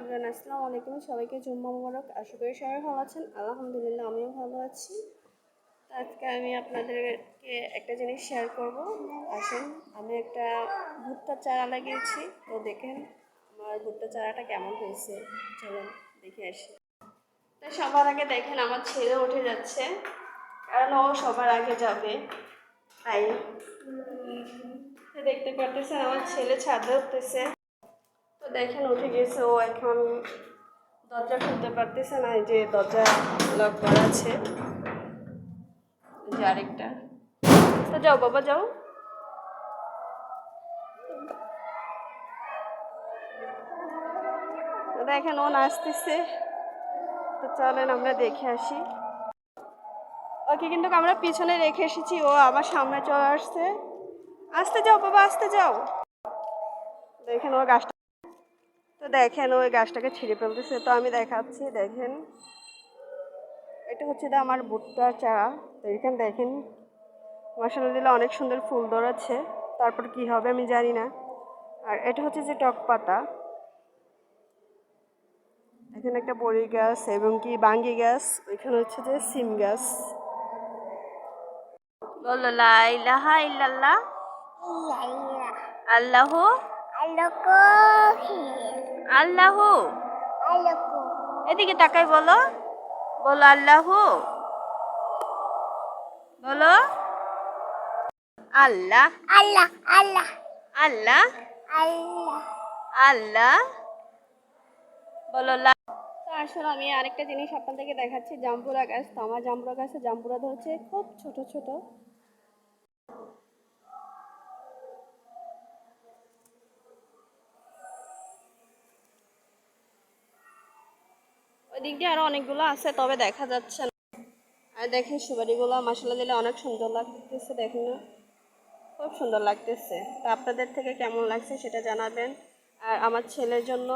Everyone আসসালামু আলাইকুম। সবাইকে জুম্মা মুবারক। আশা করি সবাই ভালো আছেন। আলহামদুলিল্লাহ, আমিও ভালো আছি। আজকে আমি আপনাদেরকে একটা জিনিস শেয়ার করব। আসেন, আমি একটা ভুট্টা চারা লাগিয়েছি। তো দেখেন, আমার ভুট্টা চারাটা কেমন হয়েছে। চলুন, দেখে আসি। তো সবার আগে দেখেন, আমার ছেলে উঠে যাচ্ছে। কারণ ও সবার আগে যাবে। তাই। দেখতে পারতেছেন, আমার ছেলে ছাদে উঠতেছে। দেখেন, উঠে গেছে। ও এখন দরজা খুলতে পারতেছে না, এই যে দরজা লক করা আছে। যে আরেকটা। তো যাও বাবা, যাও। দেখেন, ও নাচতেছে। তো চলেন, আমরা দেখে আসি। ওকে কিন্তু আমরা পিছনে রেখে এসেছি। ও আবার সামনে চলে আসছে। আসতে যাও বাবা, আসতে যাও। দেখেন, ও গাছটা তো দেখেন ওই গাছটাকে ছিঁড়ে ফেলতেছে। তো আমি দেখাচ্ছি দেখেন। এটা হচ্ছে যে আমার ভুট্টার চারা। তো এখানে দেখেন মশলা দিলে অনেক সুন্দর ফুল ধরাচ্ছে তারপর কি হবে আমি জানি না। আর এটা হচ্ছে যে টক পাতা। এখানে একটা বড়ি গাছ এবং কি বাঙ্গি গাছ ওইখানে হচ্ছে যে সিম গাছ। বলো লা ইলাহা ইল্লাল্লাহ। আল্লাহ আল্লাহ। এদিকে তাকাই বলো। বলো আল্লাহ। বলো। আল্লাহ। আল্লাহ আল্লাহ। আল্লাহ। আল্লাহ। আল্লাহ। বলো আসলে আমি আরেকটা জিনিস আপনাদেরকে দেখাচ্ছি। জাম্বুরা গাছ তো আমার জাম্বুরা গাছে জাম্বুরা ধরছে। খুব ছোট ছোট। ওই দিক দিয়ে আরও অনেকগুলো আছে, তবে দেখা যাচ্ছে না। আর দেখেন সুপারিগুলো মশলা দিলে অনেক সুন্দর লাগতেছে, দেখেন না? খুব সুন্দর লাগতেছে। তা আপনাদের থেকে কেমন লাগছে সেটা জানাবেন। আর আমার ছেলের জন্য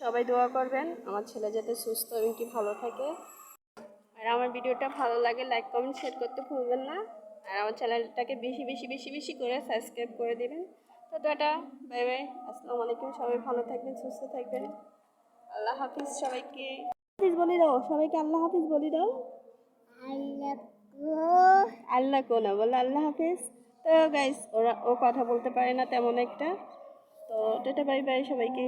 সবাই দোয়া করবেন, আমার ছেলে যাতে সুস্থ এবং কি ভালো থাকে। আর আমার ভিডিওটা ভালো লাগে, লাইক, কমেন্ট, শেয়ার করতে ভুলবেন না। আর আমার চ্যানেলটাকে বেশি বেশি বেশি বেশি করে সাবস্ক্রাইব করে দিবেন। তো টাটা, বাই বাই। আসসালামু আলাইকুম, সবাই ভালো থাকবেন, সুস্থ থাকবেন। আল্লাহ হাফিজ সবাইকে। হাফিজ বলে দাও সবাইকে আল্লাহ হাফিজ বলে দাও। আল্লাহ কো। না বলে আল্লাহ হাফিজ। তো গাইস ওরা ও কথা বলতে পারে না তেমন একটা। তো টাটা বাই বাই সবাইকে।